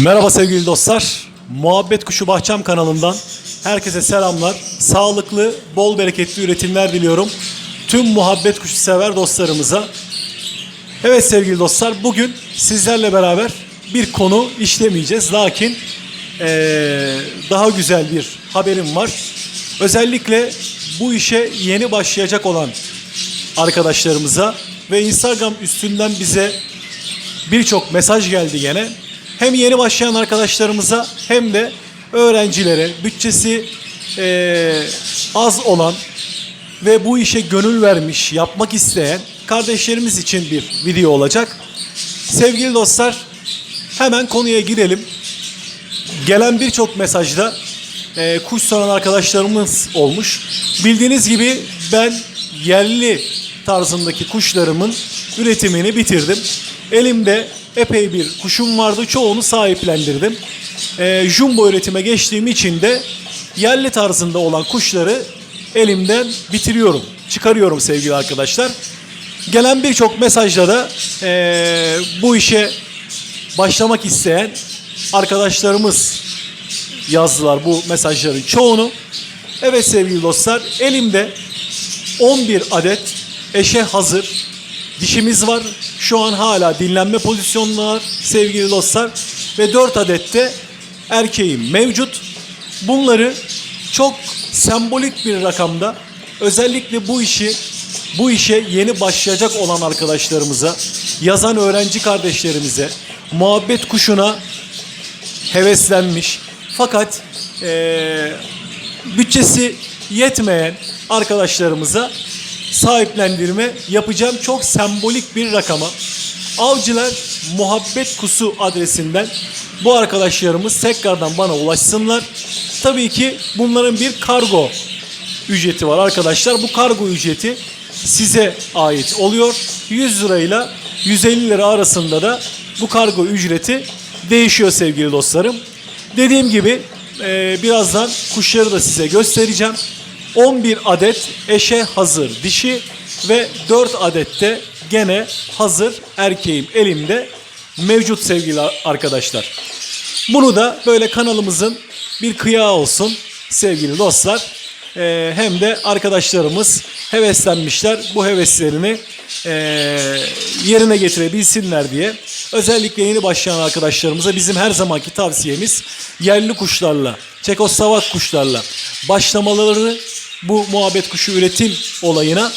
Merhaba sevgili dostlar. Muhabbet Kuşu Bahçem kanalından herkese selamlar. Sağlıklı, bol bereketli üretimler diliyorum. Tüm muhabbet kuşu sever dostlarımıza. Evet sevgili dostlar bugün sizlerle beraber bir konu işlemeyeceğiz. Lakin eee, daha güzel bir haberim var. Özellikle bu işe yeni başlayacak olan arkadaşlarımıza ve Instagram üstünden bize birçok mesaj geldi gene. Hem yeni başlayan arkadaşlarımıza hem de öğrencilere bütçesi eee, az olan ve bu işe gönül vermiş, yapmak isteyen kardeşlerimiz için bir video olacak. Sevgili dostlar, hemen konuya girelim. Gelen birçok mesajda eee, kuş soran arkadaşlarımız olmuş. Bildiğiniz gibi ben yerli tarzındaki kuşlarımın üretimini bitirdim. Elimde epey bir kuşum vardı. Çoğunu sahiplendirdim. Eee jumbo üretime geçtiğim için de yerli tarzında olan kuşları elimden bitiriyorum. Çıkarıyorum sevgili arkadaşlar. Gelen birçok mesajda da eee, bu işe başlamak isteyen arkadaşlarımız yazdılar bu mesajların çoğunu. Evet sevgili dostlar elimde 11 adet eşe hazır dişimiz var. Şu an hala dinlenme pozisyonundalar sevgili dostlar. Ve 4 adet de erkeğim mevcut. Bunları çok sembolik bir rakamda özellikle bu işi bu işe yeni başlayacak olan arkadaşlarımıza, yazan öğrenci kardeşlerimize, muhabbet kuşuna heveslenmiş fakat eee, bütçesi yetmeyen arkadaşlarımıza sahiplendirme yapacağım çok sembolik bir rakama. Avcılar Muhabbet Kusu adresinden bu arkadaşlarımız tekrardan bana ulaşsınlar. Tabii ki bunların bir kargo ücreti var arkadaşlar. Bu kargo ücreti size ait oluyor. 100 lirayla 150 lira arasında da bu kargo ücreti değişiyor sevgili dostlarım. Dediğim gibi birazdan kuşları da size göstereceğim. 11 adet eşe hazır dişi ve 4 adet de gene hazır erkeğim elimde mevcut sevgili arkadaşlar. Bunu da böyle kanalımızın bir kıyağı olsun sevgili dostlar. Ee, hem de arkadaşlarımız heveslenmişler. Bu heveslerini ee, yerine getirebilsinler diye. Özellikle yeni başlayan arkadaşlarımıza bizim her zamanki tavsiyemiz yerli kuşlarla, Çekoslovak kuşlarla başlamaları bu muhabbet kuşu üretim olayına.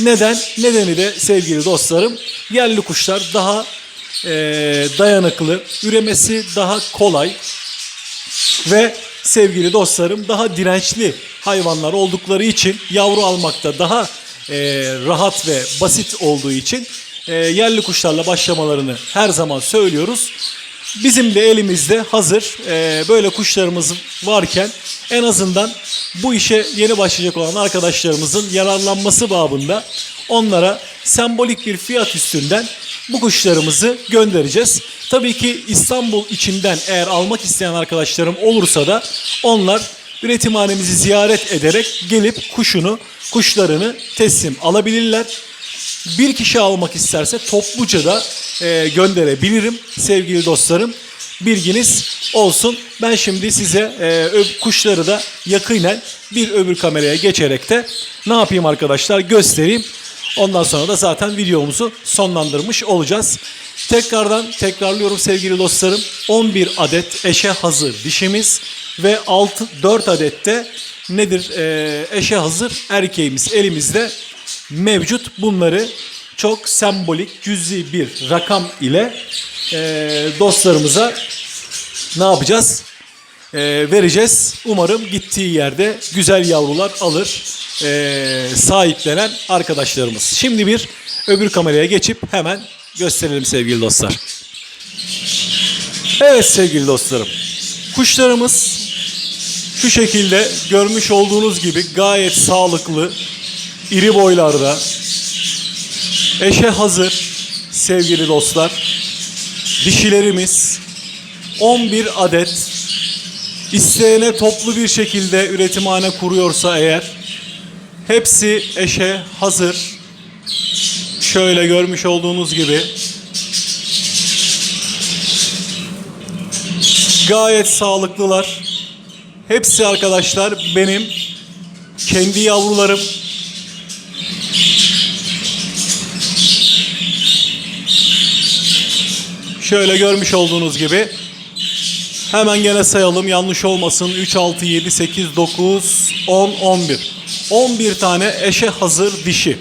Neden? Nedeni de sevgili dostlarım yerli kuşlar daha ee, dayanıklı, üremesi daha kolay ve sevgili dostlarım daha dirençli hayvanlar oldukları için yavru almakta daha e, rahat ve basit olduğu için e, yerli kuşlarla başlamalarını her zaman söylüyoruz. Bizim de elimizde hazır e, böyle kuşlarımız varken en azından bu işe yeni başlayacak olan arkadaşlarımızın yararlanması babında onlara sembolik bir fiyat üstünden bu kuşlarımızı göndereceğiz. Tabii ki İstanbul içinden eğer almak isteyen arkadaşlarım olursa da onlar üretimhanemizi ziyaret ederek gelip kuşunu, kuşlarını teslim alabilirler. Bir kişi almak isterse topluca da e, gönderebilirim sevgili dostlarım. Bilginiz olsun. Ben şimdi size e, kuşları da yakinen bir öbür kameraya geçerek de ne yapayım arkadaşlar göstereyim. Ondan sonra da zaten videomuzu sonlandırmış olacağız. Tekrardan tekrarlıyorum sevgili dostlarım. 11 adet eşe hazır dişimiz ve 6 4 adet de nedir e, eşe hazır erkeğimiz elimizde mevcut. Bunları çok sembolik cüzi bir rakam ile e, dostlarımıza ne yapacağız? E, vereceğiz. Umarım gittiği yerde güzel yavrular alır e, sahiplenen arkadaşlarımız. Şimdi bir öbür kameraya geçip hemen gösterelim sevgili dostlar. Evet sevgili dostlarım. Kuşlarımız şu şekilde görmüş olduğunuz gibi gayet sağlıklı, iri boylarda, eşe hazır sevgili dostlar. Dişilerimiz 11 adet isteyene toplu bir şekilde üretimhane kuruyorsa eğer hepsi eşe hazır. Şöyle görmüş olduğunuz gibi Gayet sağlıklılar. Hepsi arkadaşlar benim kendi yavrularım. Şöyle görmüş olduğunuz gibi. Hemen gene sayalım. Yanlış olmasın. 3 6 7 8 9 10 11 11 tane eşe hazır dişi.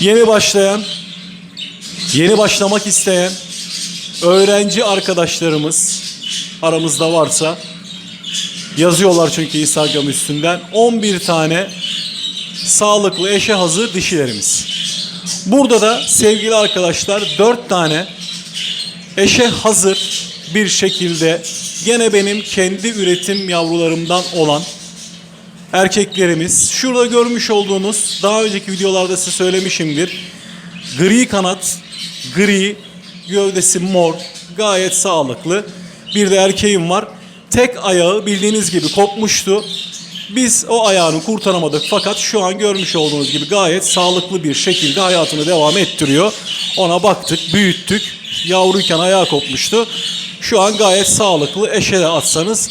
Yeni başlayan, yeni başlamak isteyen öğrenci arkadaşlarımız aramızda varsa yazıyorlar çünkü Instagram üstünden. 11 tane sağlıklı eşe hazır dişilerimiz. Burada da sevgili arkadaşlar 4 tane eşe hazır bir şekilde gene benim kendi üretim yavrularımdan olan erkeklerimiz. Şurada görmüş olduğunuz daha önceki videolarda size söylemişimdir. Gri kanat, gri, gövdesi mor, gayet sağlıklı. Bir de erkeğim var. Tek ayağı bildiğiniz gibi kopmuştu. Biz o ayağını kurtaramadık fakat şu an görmüş olduğunuz gibi gayet sağlıklı bir şekilde hayatını devam ettiriyor. Ona baktık, büyüttük. Yavruyken ayağı kopmuştu. Şu an gayet sağlıklı. Eşe de atsanız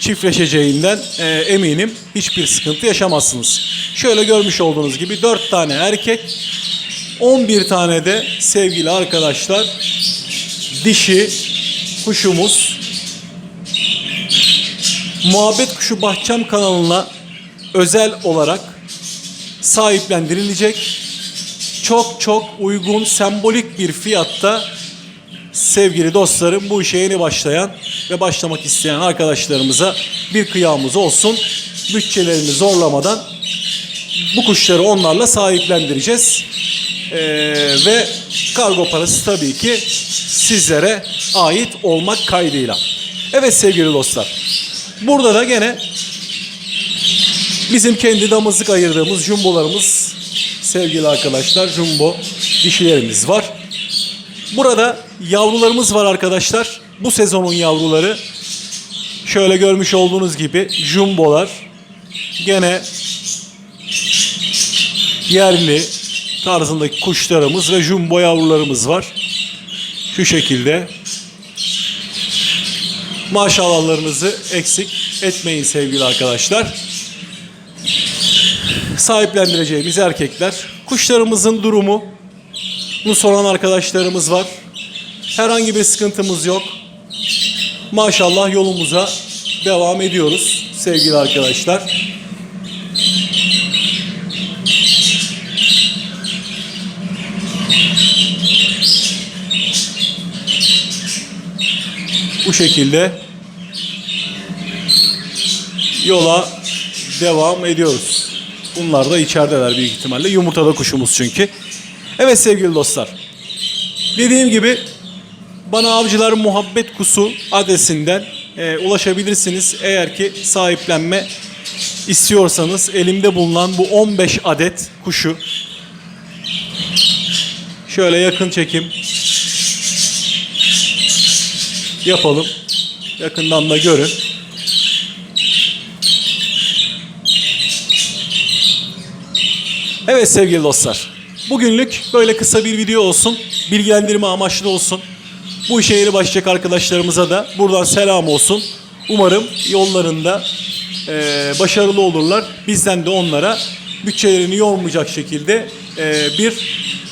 çiftleşeceğinden e, eminim hiçbir sıkıntı yaşamazsınız. Şöyle görmüş olduğunuz gibi 4 tane erkek, 11 tane de sevgili arkadaşlar dişi kuşumuz Muhabbet Kuşu Bahçem kanalına özel olarak sahiplendirilecek. Çok çok uygun, sembolik bir fiyatta sevgili dostlarım bu işe yeni başlayan ve başlamak isteyen arkadaşlarımıza bir kıyamız olsun. Bütçelerini zorlamadan bu kuşları onlarla sahiplendireceğiz. Ee, ve kargo parası tabii ki sizlere ait olmak kaydıyla. Evet sevgili dostlar. Burada da gene bizim kendi damızlık ayırdığımız jumbolarımız sevgili arkadaşlar jumbo dişilerimiz var. Burada yavrularımız var arkadaşlar. Bu sezonun yavruları şöyle görmüş olduğunuz gibi jumbolar gene yerli tarzındaki kuşlarımız ve jumbo yavrularımız var. Şu şekilde maşallahlarınızı eksik etmeyin sevgili arkadaşlar. Sahiplendireceğimiz erkekler. Kuşlarımızın durumu bunu soran arkadaşlarımız var. Herhangi bir sıkıntımız yok. Maşallah yolumuza devam ediyoruz sevgili arkadaşlar. Şekilde yola devam ediyoruz. Bunlar da içerideler büyük ihtimalle. Yumurtada kuşumuz çünkü. Evet sevgili dostlar. Dediğim gibi bana Avcılar Muhabbet Kusu adresinden e, ulaşabilirsiniz. Eğer ki sahiplenme istiyorsanız elimde bulunan bu 15 adet kuşu şöyle yakın çekim yapalım. Yakından da görün. Evet sevgili dostlar. Bugünlük böyle kısa bir video olsun. Bilgilendirme amaçlı olsun. Bu işe yeni başlayacak arkadaşlarımıza da buradan selam olsun. Umarım yollarında eee, başarılı olurlar. Bizden de onlara bütçelerini yormayacak şekilde eee, bir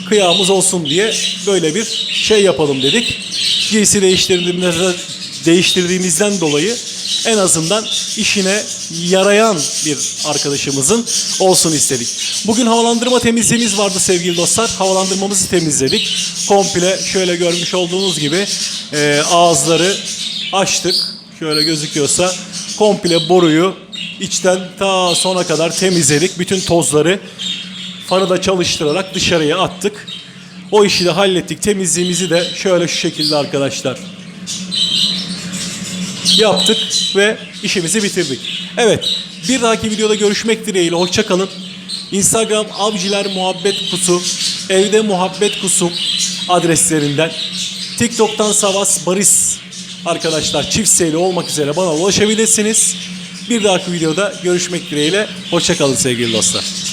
kıyamız olsun diye böyle bir şey yapalım dedik. Giysi değiştirdiğimizden, dolayı en azından işine yarayan bir arkadaşımızın olsun istedik. Bugün havalandırma temizliğimiz vardı sevgili dostlar. Havalandırmamızı temizledik. Komple şöyle görmüş olduğunuz gibi e, ağızları açtık. Şöyle gözüküyorsa komple boruyu içten ta sona kadar temizledik. Bütün tozları farı da çalıştırarak dışarıya attık. O işi de hallettik. Temizliğimizi de şöyle şu şekilde arkadaşlar yaptık ve işimizi bitirdik. Evet, bir dahaki videoda görüşmek dileğiyle. Hoşça kalın. Instagram Avcılar Muhabbet Kusu, Evde Muhabbet Kusum adreslerinden. TikTok'tan Savas Baris arkadaşlar çift seyli olmak üzere bana ulaşabilirsiniz. Bir dahaki videoda görüşmek dileğiyle. Hoşça kalın sevgili dostlar.